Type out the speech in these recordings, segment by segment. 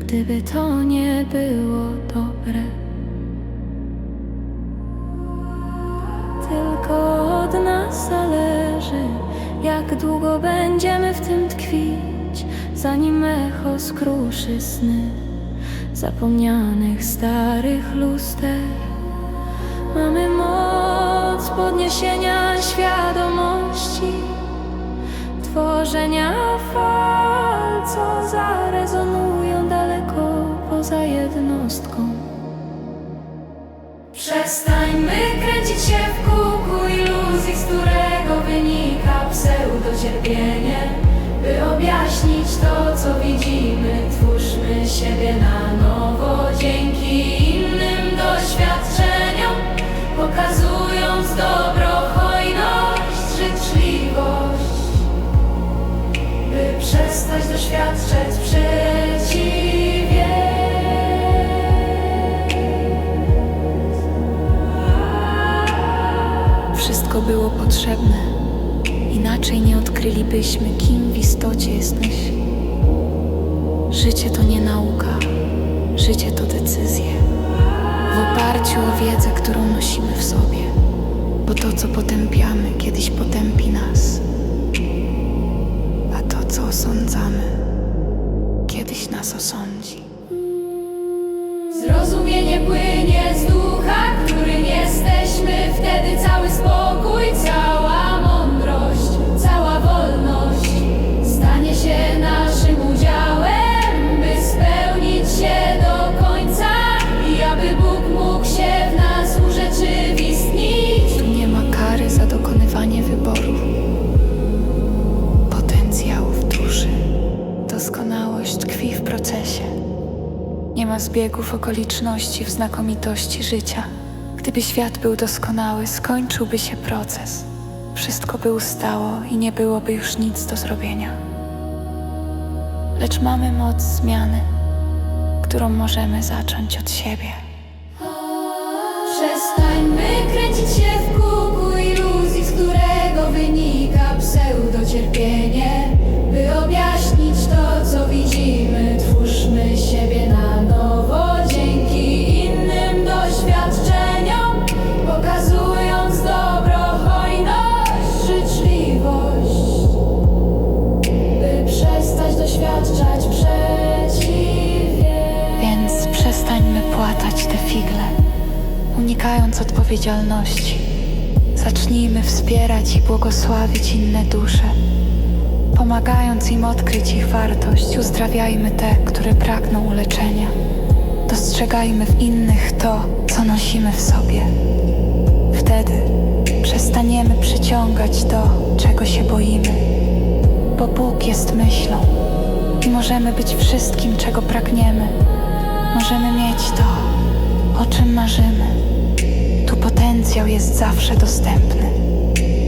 gdyby to nie było dobre. Tylko od nas zależy, jak długo będziemy w tym tkwić, zanim echo skruszy sny zapomnianych starych luster. Mamy moc podniesienia świadomości, tworzenia fal, co zarezonują daleko poza jednostką. Przestańmy kręcić się w kółku iluzji, z którego wynika pseudocierpienie. By objaśnić to, co widzimy, twórzmy siebie na nowo dzięki przestać doświadczać przeciwieństw. Wszystko było potrzebne. Inaczej nie odkrylibyśmy, kim w istocie jesteś. Życie to nie nauka, życie to decyzje. W oparciu o wiedzę, którą nosimy w sobie. Bo to, co potępiamy, kiedyś potępi nas. Co osądzamy, kiedyś nas osądzi. Zrozumienie płynie z ducha, którym jesteśmy, wtedy cały spokój, Doskonałość tkwi w procesie. Nie ma zbiegów okoliczności w znakomitości życia. Gdyby świat był doskonały, skończyłby się proces. Wszystko by ustało i nie byłoby już nic do zrobienia. Lecz mamy moc zmiany, którą możemy zacząć od siebie. Przestańmy kręcić się odpowiedzialności. Zacznijmy wspierać i błogosławić inne dusze. Pomagając im odkryć ich wartość, uzdrawiajmy te, które pragną uleczenia. Dostrzegajmy w innych to, co nosimy w sobie. Wtedy przestaniemy przyciągać to, czego się boimy, bo Bóg jest myślą i możemy być wszystkim, czego pragniemy. Możemy mieć to, o czym marzymy. Potencjał jest zawsze dostępny.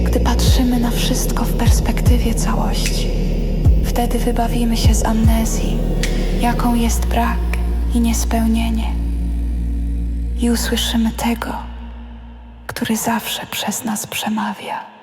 Gdy patrzymy na wszystko w perspektywie całości, wtedy wybawimy się z amnezji, jaką jest brak i niespełnienie. I usłyszymy tego, który zawsze przez nas przemawia.